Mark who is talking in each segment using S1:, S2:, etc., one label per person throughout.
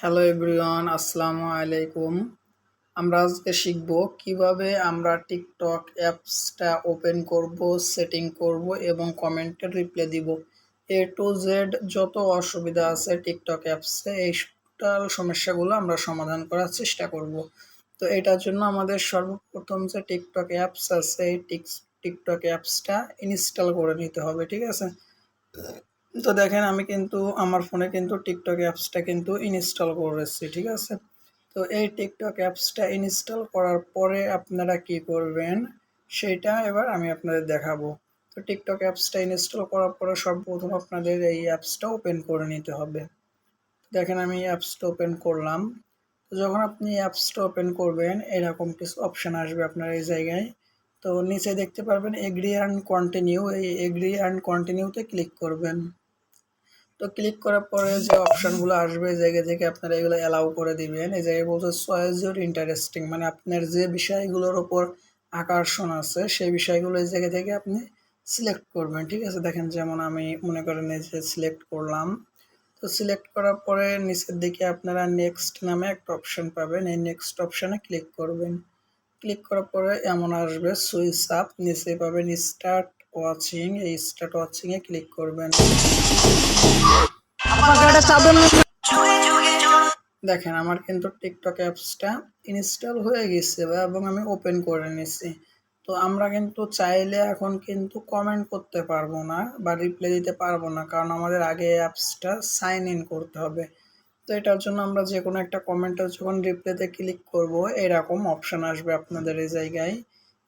S1: Hello everyone আসসালামু আলাইকুম আমরা আজকে শিখব কীভাবে আমরা টিকটক অ্যাপসটা ওপেন করব সেটিং করব এবং কমেন্টের রিপ্লাই দিব। এ টু জেড যত অসুবিধা আছে টিকটক অ্যাপসে এই টোটাল সমস্যাগুলো আমরা সমাধান করার চেষ্টা করব। তো এটার জন্য আমাদের সর্বপ্রথম যে টিকটক অ্যাপস আছে এই টিকটক অ্যাপসটা ইনস্টল করে নিতে হবে, ঠিক আছে? তো দেখেন আমি কিন্তু আমার ফোনে কিন্তু টিকটক অ্যাপসটা কিন্তু ইনস্টল করেছি, ঠিক আছে? তো এই টিকটক অ্যাপসটা ইনস্টল করার পরে আপনারা কি করবেন? সেটা এবার আমি আপনাদের দেখাবো। তো টিকটক অ্যাপসটা ইনস্টল করার পরে সর্বপ্রথম আপনাদের এই অ্যাপসটা ওপেন করে নিতে হবে। দেখেন আমি অ্যাপসটা ওপেন করলাম। তো যখন আপনি অ্যাপসটা ওপেন করবেন, এরকম কিছু অপশান আসবে আপনার এই জায়গায়। তো নিচে দেখতে পারবেন এগ্রি অ্যান্ড কন্টিনিউ এই এগ্রি অ্যান্ড কন্টিনিউতে ক্লিক করবেন। তো ক্লিক করার পরে যে অপশানগুলো আসবে, এই জায়গা থেকে আপনারা এগুলো অ্যালাউ করে দিবেন। এই জায়গায় বলছে চয়েস ইউর ইন্টারেস্টিং মানে আপনার যে বিষয়গুলোর ওপর আকর্ষণ আছে, সেই বিষয়গুলো এই জায়গা থেকে আপনি সিলেক্ট করবেন, ঠিক আছে? দেখেন, যেমন আমি মনে করেন এই যে সিলেক্ট করলাম। তো সিলেক্ট করার পরে নিচের দিকে আপনারা নেক্সট নামে একটা অপশান পাবেন। এই নেক্সট অপশানে ক্লিক করবেন। ক্লিক করার পরে এমন আসবে সুইচ আপ নিচে পাবেন স্টার্ট ওয়াচিং এই স্টার্ট ওয়াচিং এ ক্লিক করবেন। দেখেন আমার কিন্তু টিকটক অ্যাপসটা ইনস্টল হয়ে গেছে এবং আমি ওপেন করে নিছি। তো আমরা কিন্তু চাইলে এখন কিন্তু কমেন্ট করতে পারব না বা রিপ্লাই দিতে পারব না কারণ আমাদের আগে অ্যাপসটা সাইন ইন করতে হবে। তো এটার জন্য আমরা যে কোনো একটা কমেন্টে যখন রিপ্লাইতে ক্লিক করব এরকম অপশান আসবে আপনাদের এই জায়গায়।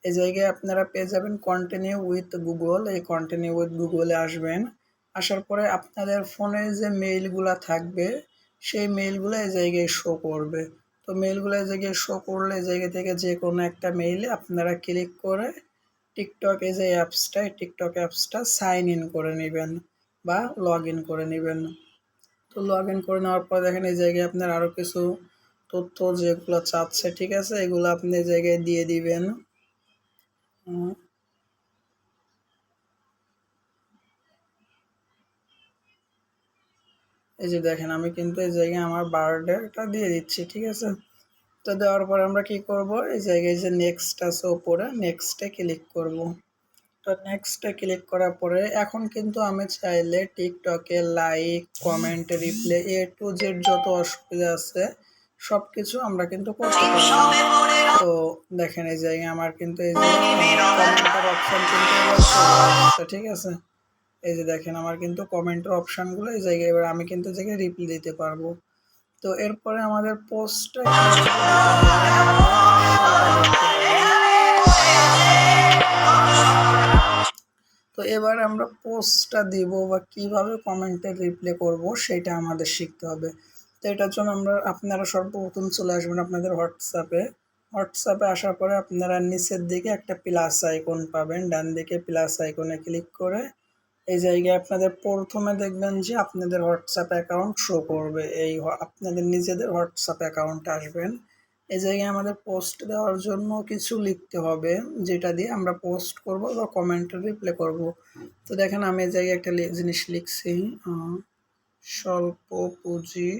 S1: এই জায়গায় আপনারা পেয়ে যাবেন কন্টিনিউ উইথ গুগল এই কন্টিনিউ উইথ গুগলে আসবেন। আসার পরে আপনাদের ফোনে যে মেইলগুলো থাকবে, সেই মেইলগুলো এই জায়গায় শো করবে। তো মেইলগুলো এই জায়গায় শো করলে এই জায়গা থেকে যে কোনো একটা মেইলে আপনারা ক্লিক করে টিকটক এই যে অ্যাপসটা টিকটক অ্যাপসটা সাইন ইন করে নেবেন বা লগ ইন করে নেবেন। তো লগ ইন করে নেওয়ার পর দেখেন এই জায়গায় আপনার আরও কিছু তথ্য যেগুলো চাচ্ছে, ঠিক আছে? এগুলো আপনি এই জায়গায় দিয়ে দিবেন। এই যে দেখেন, আমি কিন্তু এই জায়গায় আমার বার্থডেটা দিয়ে দিচ্ছি, ঠিক আছে? তো দেওয়ার পরে আমরা কি করব? এই জায়গায় যে নেক্সট আছে ওপরে নেক্সটে ক্লিক করব। তো নেক্সটে ক্লিক করার পরে এখন কিন্তু আমি চাইলে টিকটকে like comment reply A to Z যত অসুবিধা আছে সব কিছু আমরা কিন্তু করতে পারি দেখেন এই জায়গায় আমার কিন্তু এই যে কমেন্টের অপশান কিন্তু ঠিক আছে? এই যে দেখেন আমার কিন্তু কমেন্টের অপশানগুলো এই জায়গায় এবার আমি কিন্তু জায়গায় রিপ্লাই দিতে পারব। তো এরপরে আমাদের পোস্টটা তো এবার আমরা পোস্টটা দিব বা কীভাবে কমেন্টে রিপ্লাই করব সেটা আমাদের শিখতে হবে। তো এটার জন্য আমরা আপনারা সর্বপ্রথম চলে আসবেন আপনাদের হোয়াটসঅ্যাপে হোয়াটসঅ্যাপে আসার পরে আপনারা নিচের দিকে একটা প্লাস আইকন পাবেন। ডান দিকে প্লাস আইকনে ক্লিক করে এই জায়গায় আপনাদের প্রথমে দেখবেন যে আপনাদের হোয়াটসঅ্যাপ অ্যাকাউন্ট শো করবে। এই আপনাদের নিজেদের হোয়াটসঅ্যাপ অ্যাকাউন্ট আসবেন। এই জায়গায় আমাদের পোস্ট দেওয়ার জন্য কিছু লিখতে হবে, যেটা দিয়ে আমরা পোস্ট করব বা কমেন্টে রিপ্লাই করব। তো দেখেন আমি এই জায়গায় একটা জিনিস লিখছি স্বল্প পুঁজি,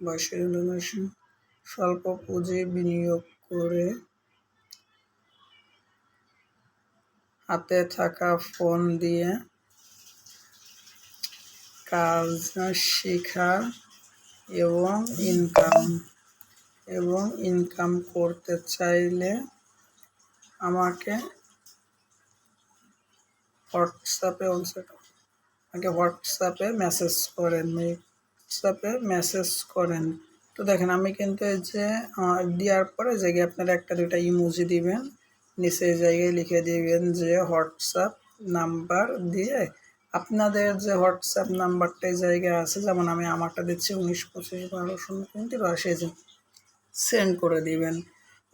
S1: বয়সের স্বল্প পুঁজি বিনিয়োগ করে হাতে থাকা ফোন দিয়ে কাজ শেখা এবং ইনকাম এবং ইনকাম করতে চাইলে আমাকে হোয়াটসঅ্যাপে আমাকে হোয়াটসঅ্যাপে মেসেজ করেন। হোয়াটসঅ্যাপে মেসেজ করেন। তো দেখেন, আমি কিন্তু এই যে দেওয়ার পরে জায়গায় আপনারা একটা, দুইটা ইমোজি দিবেন, নিচে জায়গায় লিখে দিবেন যে হোয়াটসঅ্যাপ নাম্বার দিয়ে আপনাদের যে হোয়াটসঅ্যাপ নাম্বারটা জায়গায় আছে, যেমন আমি আমারটা দিচ্ছি উনিশ, পঁচিশ, বারো, শূন্য তিন তিরাশি যে সেন্ড করে দিবেন।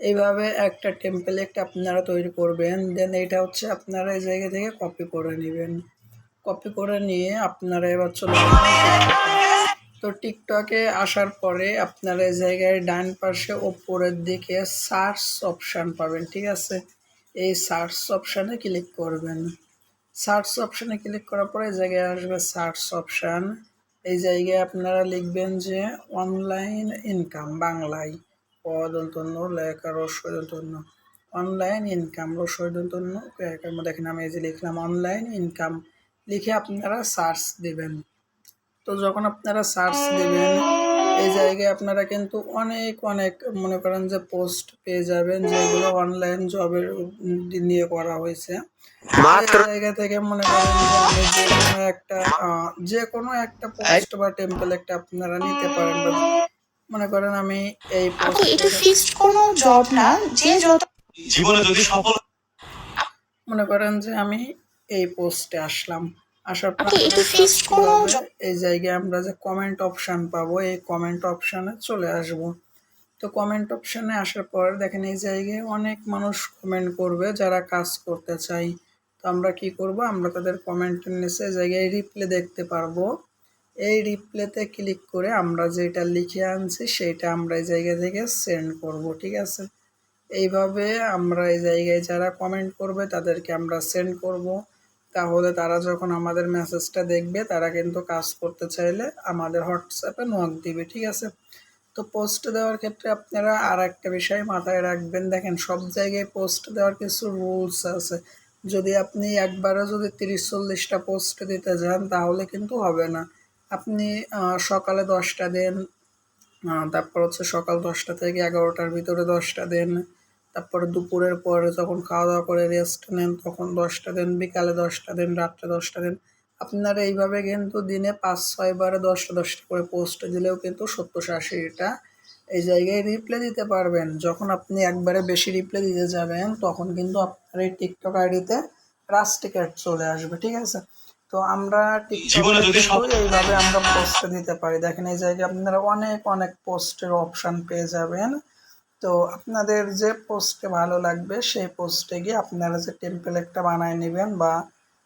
S1: এইভাবে একটা টেম্পলেট আপনারা তৈরি করবেন দেন এটা হচ্ছে আপনারা এই জায়গা থেকে কপি করে নেবেন। কপি করে নিয়ে আপনারা এবার চলে তো টিকটকে আসার পরে আপনারা এই জায়গায় ডান পাশে ওপরের দিকে সার্চ অপশান পাবেন, ঠিক আছে? এই সার্চ অপশানে ক্লিক করবেন। সার্চ অপশানে ক্লিক করার পরে এই জায়গায় আসবে সার্চ অপশান। এই জায়গায় আপনারা লিখবেন যে অনলাইন ইনকাম, বাংলায়। অদন্তন্য লেখা রসদন্তন্য অনলাইন ইনকাম রসদন্তন্য দেখেন আমি এই যে লিখলাম, অনলাইন ইনকাম। লিখে আপনারা সার্চ দিবেন। তো যখন আপনারা সার্চ দেবেন এই জায়গায় আপনারা কিন্তু অনেক অনেক মনে করেন যে পোস্ট পেয়ে যাবেন যেগুলো অনলাইন জবের নিয়ে করা হয়েছে। জায়গা থেকে মনে করেন যে আমি যে কোনো একটা যে কোনো একটা পোস্ট বা টেম্পল একটা আপনারা নিতে পারেন বা মনে করেন আমি এই
S2: আপু এটা ফিক্সড কোনো জব না যে যত
S3: জীবনে যদি সফল
S1: মনে করেন যে আমি এই পোস্টে আসলাম। আসার পর এই জায়গায় আমরা যে কমেন্ট অপশন পাবো এই কমেন্ট অপশনে চলে আসব। তো কমেন্ট অপশনে আসার পর দেখেন এই জায়গায় অনেক মানুষ কমেন্ট করবে যারা কাজ করতে চাই তো আমরা কি করব? আমরা তাদের কমেন্টের নিচে এই জায়গায় রিপ্লে দেখতে পারব। এই রিপ্লেতে ক্লিক করে আমরা যেটা লিখে আনছি সেটা আমরা এই জায়গা থেকে সেন্ড করব ঠিক আছে? এইভাবে আমরা এই জায়গায় যারা কমেন্ট করবে তাদেরকে আমরা সেন্ড করব। তাহলে তারা যখন আমাদের মেসেজটা দেখবে, তারা কিন্তু কাজ করতে চাইলে আমাদের হোয়াটসঅ্যাপে নক দিবে, ঠিক আছে? তো পোস্ট দেওয়ার ক্ষেত্রে আপনারা আর একটা বিষয় মাথায় রাখবেন। দেখেন, সব জায়গায় পোস্ট দেওয়ার কিছু রুলস আছে। যদি আপনি একবারে যদি তিরিশ চল্লিশটা পোস্ট দিতে যান, তাহলে কিন্তু হবে না। আপনি সকালে দশটা দেন তারপর হচ্ছে সকাল দশটা থেকে এগারোটার ভিতরে দশটা দেন। তারপরে দুপুরের পরে যখন খাওয়া দাওয়া করে রেস্ট নেন তখন দশটা দেন বিকালে দশটা দেন রাত্রে দশটা দেন। আপনারা এইভাবে কিন্তু দিনে পাঁচ ছয় বারে দশটা দশটা করে পোস্ট দিলেও কিন্তু সত্তর আশিটা এই জায়গায় রিপ্লে দিতে পারবেন। যখন আপনি একবারে বেশি রিপ্লে দিতে যাবেন তখন কিন্তু আপনার এই টিকটক আইডিতে রাস টিকেট চলে আসবে ঠিক আছে? তো আমরা টিকটক এইভাবে আমরা পোস্ট দিতে পারি। দেখেন এই জায়গায় আপনারা অনেক অনেক পোস্টের অপশন পেয়ে যাবেন। তো আপনাদের যে পোস্টে ভালো লাগবে, সেই পোস্টে গিয়ে আপনারা যে টেম্পলেটটা বানায় নেবেন বা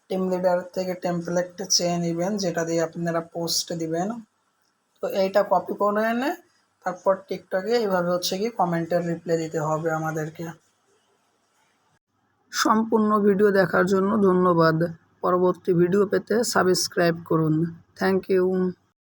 S1: টিম লিডার থেকে টেম্পলেটটা চেয়ে নেবেন, যেটা দিয়ে আপনারা পোস্ট দিবেন। তো এইটা কপি করে এনে তারপর টিকটকে এইভাবে হচ্ছে কি কমেন্টের রিপ্লাই দিতে হবে আমাদেরকে। সম্পূর্ণ ভিডিও দেখার জন্য ধন্যবাদ। পরবর্তী ভিডিও পেতে সাবস্ক্রাইব করুন। Thank you